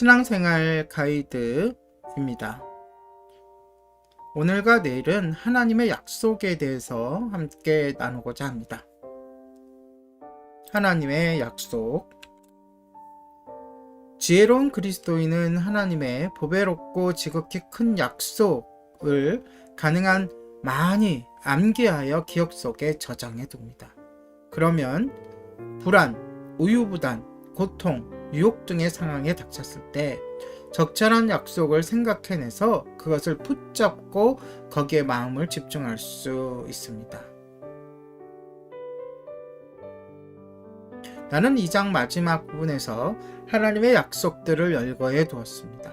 신앙생활 가이드입니다. 오늘과 내일은 하나님의 약속에 대해서 함께 나누고자 합니다. 하나님의 약속. 지혜로운 그리스도인은 하나님의 보배롭고 지극히 큰 약속을 가능한 많이 암기하여 기억 속에 저장해 둡니다. 그러면 불안, 우유부단, 고통, 유혹 등의 상황에 닥쳤을 때 적절한 약속을 생각해내서 그것을 붙잡고 거기에 마음을 집중할 수 있습니다. 나는 이 장 마지막 부분에서 하나님의 약속들을 열거해 두었습니다.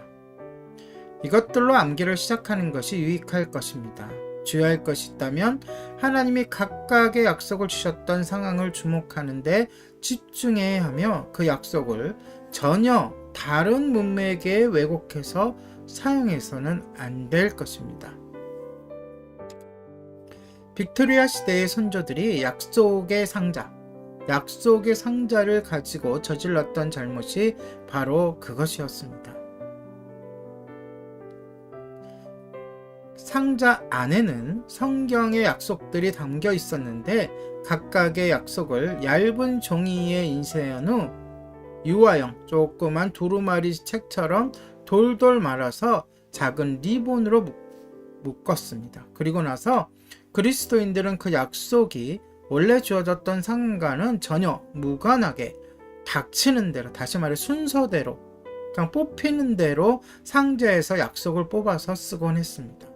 이것들로 암기를 시작하는 것이 유익할 것입니다. 주의할 것이 있다면 하나님이 각각의 약속을 주셨던 상황을 주목하는데 집중해야 하며 그 약속을 전혀 다른 문맥에 왜곡해서 사용해서는 안 될 것입니다. 빅토리아 시대의 선조들이 약속의 상자, 약속의 상자를 가지고 저질렀던 잘못이 바로 그것이었습니다. 상자 안에는 성경의 약속들이 담겨 있었는데 각각의 약속을 얇은 종이에 인쇄한 후 유화형 조그만 두루마리 책처럼 돌돌 말아서 작은 리본으로 묶었습니다. 그리고 나서 그리스도인들은 그 약속이 원래 주어졌던 상관과는 전혀 무관하게 닥치는 대로 다시 말해 순서대로 그냥 뽑히는 대로 상자에서 약속을 뽑아서 쓰곤 했습니다.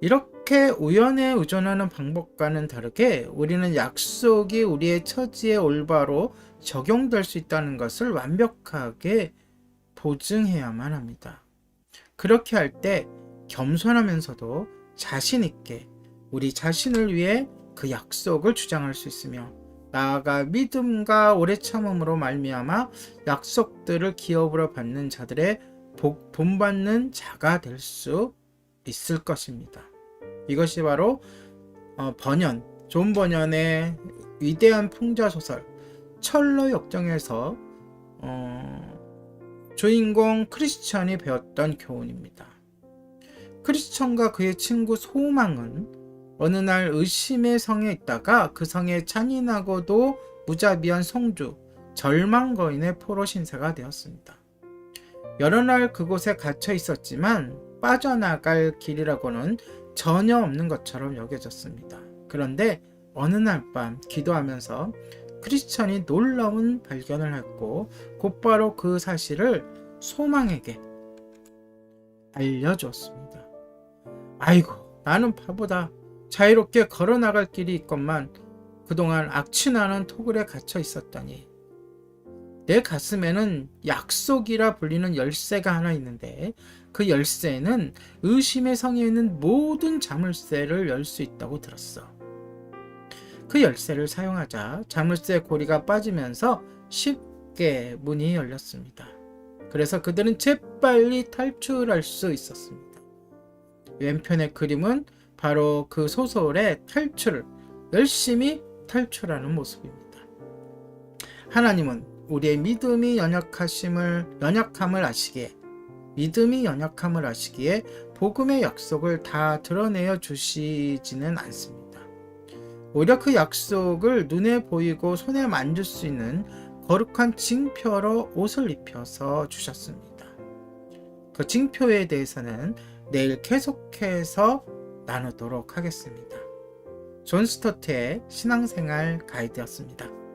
이렇게 우연에 의존하는 방법과는 다르게 우리는 약속이 우리의 처지에 올바로 적용될 수 있다는 것을 완벽하게 보증해야만 합니다. 그렇게 할 때 겸손하면서도 자신 있게 우리 자신을 위해 그 약속을 주장할 수 있으며 나아가 믿음과 오래 참음으로 말미암아 약속들을 기업으로 받는 자들의 복 본받는 자가 될 수 있을 것입니다. 이것이 바로 어, 번연 존 번연의 위대한 풍자 소설 철로 역정에서 어, 주인공 크리스천이 배웠던 교훈입니다. 크리스천과 그의 친구 소망은 어느 날 의심의 성에 있다가 그 성에 잔인하고도 무자비한 성주 절망 거인의 포로 신세가 되었습니다. 여러 날 그곳에 갇혀 있었지만 빠져나갈 길이라고는 전혀 없는 것처럼 여겨졌습니다. 그런데 어느 날 밤 기도하면서 크리스천이 놀라운 발견을 했고 곧바로 그 사실을 소망에게 알려주었습니다. 아이고 나는 바보다 자유롭게 걸어나갈 길이 있건만 그동안 악취나는 토굴에 갇혀 있었다니 내 가슴에는 약속이라 불리는 열쇠가 하나 있는데 그 열쇠는 의심의 성에 있는 모든 자물쇠를 열 수 있다고 들었어. 그 열쇠를 사용하자 자물쇠 고리가 빠지면서 쉽게 문이 열렸습니다. 그래서 그들은 재빨리 탈출할 수 있었습니다. 왼편의 그림은 바로 그 소설의 탈출을 열심히 탈출하는 모습입니다. 하나님은 우리의 믿음이 연약하심을 연약함을 아시기에 믿음이 연약함을 아시기에 복음의 약속을 다 드러내어 주시지는 않습니다. 오히려 그 약속을 눈에 보이고 손에 만질 수 있는 거룩한 징표로 옷을 입혀서 주셨습니다. 그 징표에 대해서는 내일 계속해서 나누도록 하겠습니다. 존 스토트의 신앙생활 가이드였습니다.